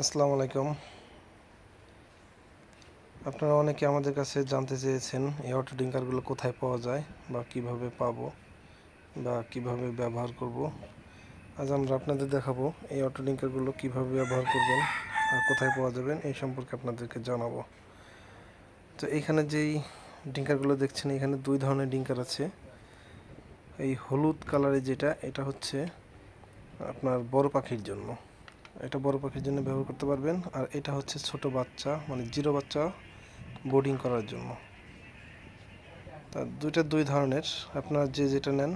আসসালামু আলাইকুম। আপনারা অনেকে আমাদের কাছে জানতে চেয়েছেন, এই অটো ডিঙ্কারগুলো কোথায় পাওয়া যায় বা কীভাবে পাবো বা কীভাবে ব্যবহার করব। আজ আমরা আপনাদের দেখাবো এই অটো ডিঙ্কারগুলো কীভাবে ব্যবহার করবেন আর কোথায় পাওয়া যাবেন, এই সম্পর্কে আপনাদেরকে জানাব। তো এখানে যেই ডিঙ্কারগুলো দেখছেন, এখানে দুই ধরনের ডিঙ্কার আছে। এই হলুদ কালারের যেটা, এটা হচ্ছে আপনার বড় পাখির জন্য। এটা বড় পাখির জন্য ব্যবহার করতে পারবেন। আর এটা হচ্ছে ছোট বাচ্চা মানে জিরো বাচ্চা বোর্ডিং করার জন্য। তা দুইটা দুই ধরনের, আপনারা যে যেটা নেন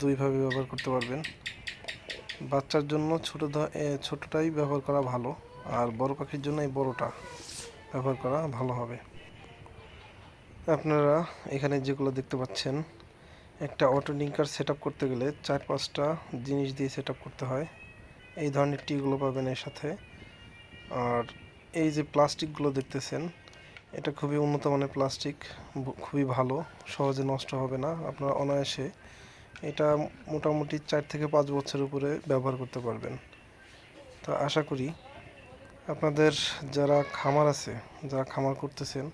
দুইভাবে ব্যবহার করতে পারবেন। বাচ্চার জন্য ছোট ছোটটাই ব্যবহার করা ভালো, আর বড় পাখির জন্য এই বড়টা ব্যবহার করা ভালো হবে। আপনারা এখানে যেগুলো দেখতে পাচ্ছেন, একটা অটো ডিঙ্কার সেট করতে গেলে চার পাঁচটা জিনিস দিয়ে সেট করতে হয়। এই ধরনের টিগুলো পাবেন এর সাথে আর এই যে প্লাস্টিকগুলো দেখতেছেন, এটা খুবই উন্নত মানের প্লাস্টিক খুবই ভালো, সহজে নষ্ট হবে না, আপনারা অনায়াসে এটা মোটামুটি চার থেকে পাঁচ বছরের উপরে ব্যবহার করতে পারবেন। তো আশা করি আপনাদের যারা খামার আছে, যারা খামার করতেছেন,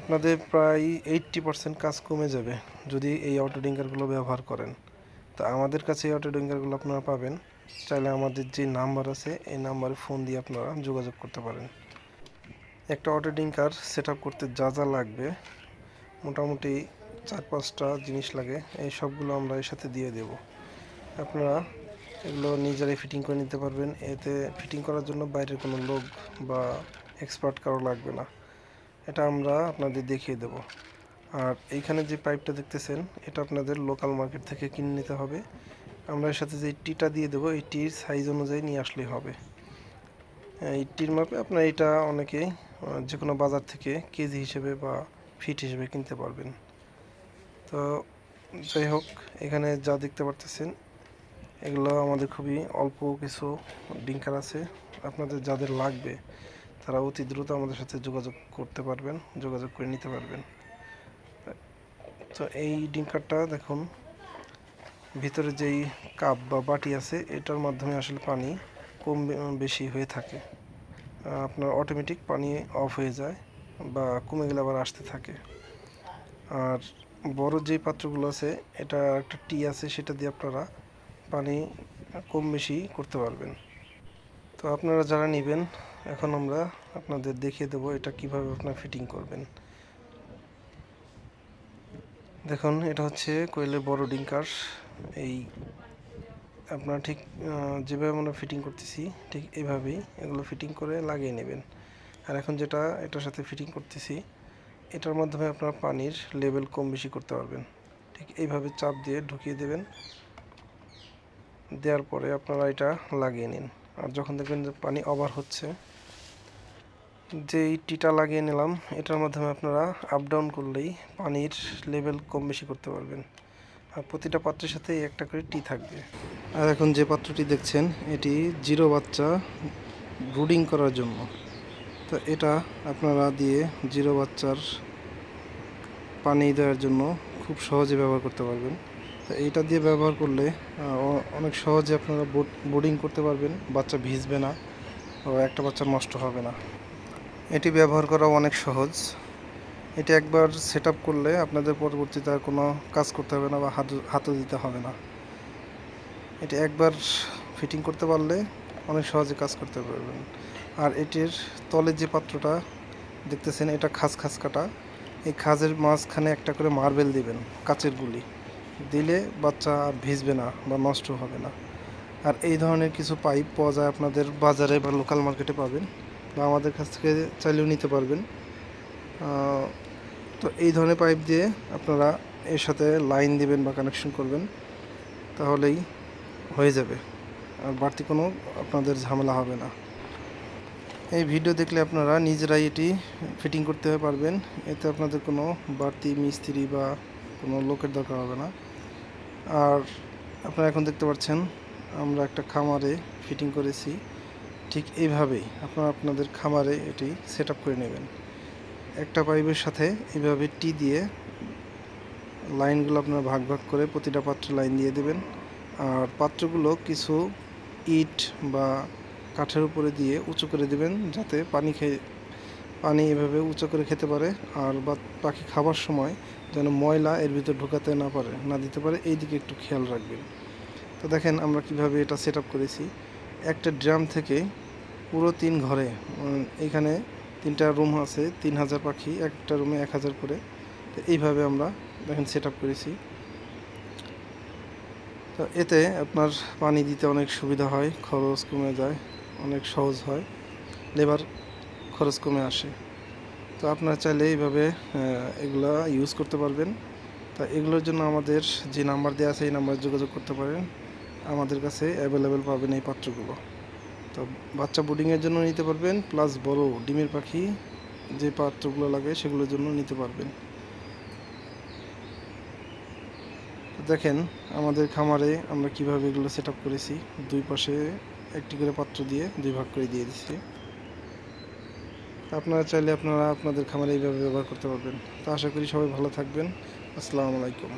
আপনাদের প্রায় এইট্টি পার্সেন্ট কাজ কমে যাবে যদি এই অটো ডিঙ্কারগুলো ব্যবহার করেন। তা আমাদের কাছে এই অটো ডিঙ্কারগুলো আপনারা পাবেন। চাইলে আমাদের যে নাম্বার আছে, এই নাম্বারে ফোন দিয়ে আপনারা যোগাযোগ করতে পারেন। একটা অটো ডিঙ্কার সেট করতে যা যা লাগবে, মোটামুটি চার পাঁচটা জিনিস লাগে, এই সবগুলো আমরা এর সাথে দিয়ে দেব। আপনারা এগুলো নিজেরাই ফিটিং করে নিতে পারবেন, এতে ফিটিং করার জন্য বাইরের কোনো লোক বা এক্সপার্ট কারও লাগবে না। এটা আমরা আপনাদের দেখিয়ে দেব। আর এইখানে যে পাইপটা দেখতেছেন, এটা আপনাদের লোকাল মার্কেট থেকে কিনে নিতে হবে। আমরা এর সাথে যে টিটা দিয়ে দেবো, এই টির সাইজ অনুযায়ী নিয়ে আসলেই হবে। এই টির মাপে আপনার এটা অনেকেই যে কোনো বাজার থেকে কেজি হিসেবে বা ফিট হিসেবে কিনতে পারবেন। তো যাই হোক, এখানে যা দেখতে পারতেছেন, এগুলো আমাদের খুবই অল্প কিছু ডিঙ্কার আছে। আপনাদের যাদের লাগবে, তারা অতি দ্রুত আমাদের সাথে যোগাযোগ করতে পারবেন, যোগাযোগ করে নিতে পারবেন। তো এই ডিঙ্কারটা দেখুন ভিতরে যেই কাপ বা বাটি আছে, এটার মাধ্যমে আসলে পানি কম বেশি হয়ে থাকে। আপনার অটোমেটিক পানি অফ হয়ে যায় বা কমে গেলে আবার আসতে থাকে। আর বড় যে পাত্রগুলো আছে, এটা একটা টি আছে, সেটা দিয়ে আপনারা পানি কম বেশি করতে পারবেন। তো আপনারা যারা নেবেন, এখন আমরা আপনাদের দেখিয়ে দেবো এটা কীভাবে আপনারা ফিটিং করবেন। দেখুন, এটা হচ্ছে কোয়েলের বড় ডিঙ্কার। এই আপনারা ঠিক যেভাবে আমরা ফিটিং করতেছি, ঠিক এইভাবেই এগুলো ফিটিং করে লাগিয়ে নেবেন। আর এখন যেটা, এটার সাথে ফিটিং করতেছি, এটার মাধ্যমে আপনারা পানির লেভেল কম বেশি করতে পারবেন। ঠিক এইভাবে চাপ দিয়ে ঢুকিয়ে দেবেন। দেওয়ার পরে আপনারা এটা লাগিয়ে নিন। আর যখন দেখবেন যে পানি ওভার হচ্ছে যে এই টিটা লাগিয়ে নিলাম, এটার মাধ্যমে আপনারা আপ ডাউন করলেই পানির লেভেল কম বেশি করতে পারবেন। প্রতিটা পাত্রের সাথে একটা করে টি থাকবে। আর এখন যে পাত্রটি দেখছেন, এটি জিরো বাচ্চা ব্রুডিং করার জন্য। তো এটা আপনারা দিয়ে জিরো বাচ্চার পানি দেওয়ার জন্য খুব সহজে ব্যবহার করতে পারবেন। তো এইটা দিয়ে ব্যবহার করলে অনেক সহজে আপনারা বোর্ডিং করতে পারবেন, বাচ্চা ভিজবে না, ও একটা বাচ্চা নষ্ট হবে না। এটি ব্যবহার করা অনেক সহজ। এটি একবার সেট করলে আপনাদের পরবর্তীতে আর কোনো কাজ করতে হবে না বা হাত, হাতও দিতে হবে না। এটি একবার ফিটিং করতে পারলে অনেক সহজে কাজ করতে পারবেন। আর এটির তলের যে পাত্রটা দেখতেছেন, এটা খাস খাস কাটা। এই খাজের মাঝখানে একটা করে মার্বেল দিবেন, কাচের গুলি। দিলে বাচ্চা ভিজবে না বা নষ্ট হবে না। আর এই ধরনের কিছু পাইপ পাওয়া যায় আপনাদের বাজারে বা লোকাল মার্কেটে পাবেন। বা আমাদের কাছ থেকে চাইলেও নিতে পারবেন। তো এই ধরনের পাইপ দিয়ে আপনারা এর সাথে লাইন দিবেন বা কানেকশন করবেন, তাহলেই হয়ে যাবে। আর বাড়তি কোনো আপনাদের ঝামেলা হবে না। এই ভিডিও দেখলে আপনারা নিজেরাই এটি ফিটিং করতে পারবেন। এতে আপনাদের কোনো বাড়তি মিস্ত্রি বা কোনো লোকের দরকার হবে না। আর আপনারা এখন দেখতে পাচ্ছেন, আমরা একটা খামারে ফিটিং করেছি। ঠিক এইভাবেই আপনারা আপনাদের খামারে এটি সেট করে নেবেন। একটা পাইপের সাথে এইভাবে টি দিয়ে লাইনগুলো আপনারা ভাগ ভাগ করে প্রতিটা পাত্রে লাইন দিয়ে দেবেন। আর পাত্রগুলো কিছু ইট বা কাঠের উপরে দিয়ে উঁচু করে দেবেন যাতে পানি খেয়ে পানি এভাবে উঁচু করে খেতে পারে আর বা পাখি খাবার সময় যেন ময়লা এর ভিতর ঢোকাতে না পারে না দিতে পারে এই দিকে একটু খেয়াল রাখবেন। তো দেখেন আমরা কীভাবে এটা সেট করেছি। একটা ড্রাম থেকে পুরো তিন ঘরে উম, এইখানে তিনটা রুম আছে, তিন হাজার পাখি, একটা রুমে এক হাজার করে। তো এইভাবে আমরা দেখেন সেট করেছি। তো এতে আপনার পানি দিতে অনেক সুবিধা হয়, খরচ কমে যায়, অনেক সহজ হয় লেবার খরচ কমে আসে। তো আপনারা চাইলে এইভাবে এগুলা ইউজ করতে পারবেন। তা এগুলোর জন্য আমাদের যে নাম্বার দেওয়া আছে, এই নাম্বারে যোগাযোগ করতে পারেন। আমাদের কাছে অ্যাভেলেবেল পাবেন এই পাত্রগুলো। তো বাচ্চা বোর্ডিংয়ের জন্য নিতে পারবেন প্লাস বড় ডিমের পাখি যে পাত্রগুলো লাগে সেগুলোর জন্য নিতে পারবেন। দেখেন আমাদের খামারে আমরা কীভাবে এগুলো সেট করেছি। দুই পাশে একটি করে পাত্র দিয়ে দুই ভাগ করে দিয়ে দিচ্ছি। আপনারা চাইলে আপনারা আপনাদের খামারে এইভাবে ব্যবহার করতে পারবেন। তো আশা করি সবাই ভালো থাকবেন। আসসালামু আলাইকুম।